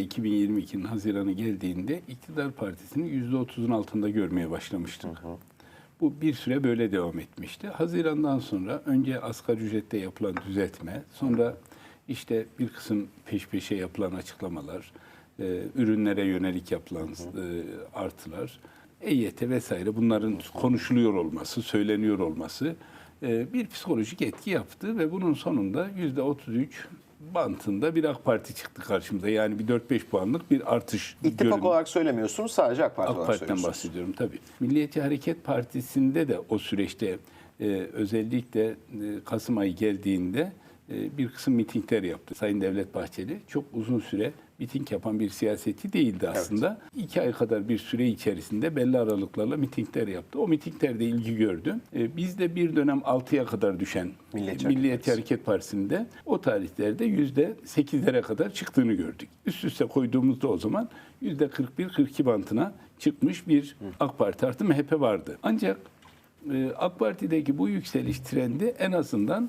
2022'nin Haziran'ı geldiğinde iktidar partisini %30'un altında görmeye başlamıştık. Bu bir süre böyle devam etmişti. Haziran'dan sonra önce asgari ücrette yapılan düzeltme, sonra işte bir kısım peş peşe yapılan açıklamalar, e, ürünlere yönelik yapılan e, artılar, EYT vesaire bunların konuşuluyor olması, söyleniyor olması e, bir psikolojik etki yaptı ve bunun sonunda %33 bantında bir AK Parti çıktı karşımıza. Yani bir 4-5 puanlık bir artış İttifak görün- olarak söylemiyorsunuz, sadece AK Parti AK olarak Parti'den bahsediyorum tabii. Milliyetçi Hareket Partisi'nde de o süreçte e, özellikle e, Kasım ayı geldiğinde bir kısım mitingler yaptı. Sayın Devlet Bahçeli çok uzun süre miting yapan bir siyaseti değildi aslında. İki ay kadar bir süre içerisinde belli aralıklarla mitingler yaptı. O mitinglerde ilgi gördü. E, bizde bir dönem 6'ya kadar düşen Milliyetçi Milliyetçi, Hareket Partisi'nde o tarihlerde yüzde sekizlere kadar çıktığını gördük. Üst üste koyduğumuzda o zaman yüzde 41-42 bantına çıkmış bir AK Parti artı MHP vardı. Ancak e, AK Parti'deki bu yükseliş trendi en azından e,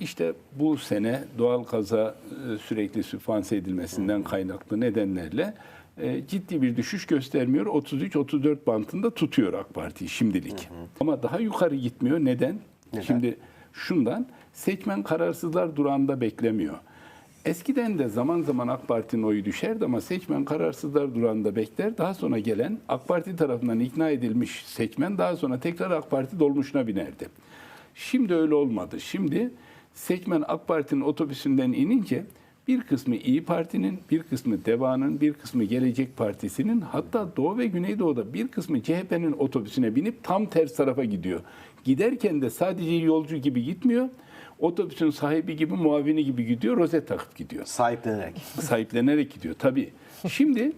işte bu sene doğal kaza e, sürekli sübvanse edilmesinden kaynaklı nedenlerle e, ciddi bir düşüş göstermiyor. 33-34 bantında tutuyor AK Parti şimdilik. Ama daha yukarı gitmiyor. Neden? Neden? Şimdi şundan seçmen kararsızlar durağında beklemiyor. Eskiden de zaman zaman AK Parti'nin oyu düşerdi ama seçmen kararsızlar durağında bekler. Daha sonra gelen AK Parti tarafından ikna edilmiş seçmen daha sonra tekrar AK Parti dolmuşuna binerdi. Şimdi öyle olmadı. Şimdi seçmen AK Parti'nin otobüsünden inince bir kısmı İyi Parti'nin, bir kısmı DEVA'nın, bir kısmı Gelecek Partisi'nin hatta Doğu ve Güneydoğu'da bir kısmı CHP'nin otobüsüne binip tam ters tarafa gidiyor. Giderken de sadece yolcu gibi gitmiyor. Otobüsün sahibi gibi, muavini gibi gidiyor, rozet takıp gidiyor Sahiplenerek. sahiplenerek gidiyor tabii. Şimdi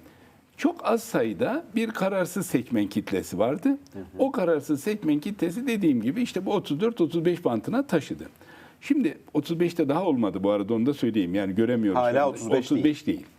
çok az sayıda bir kararsız seçmen kitlesi vardı. O kararsız seçmen kitlesi dediğim gibi işte bu 34-35 bantına taşıdı. Şimdi 35'te daha olmadı bu arada onu da söyleyeyim. Yani göremiyoruz. Hala şu anda. 35 değil. 35 değil.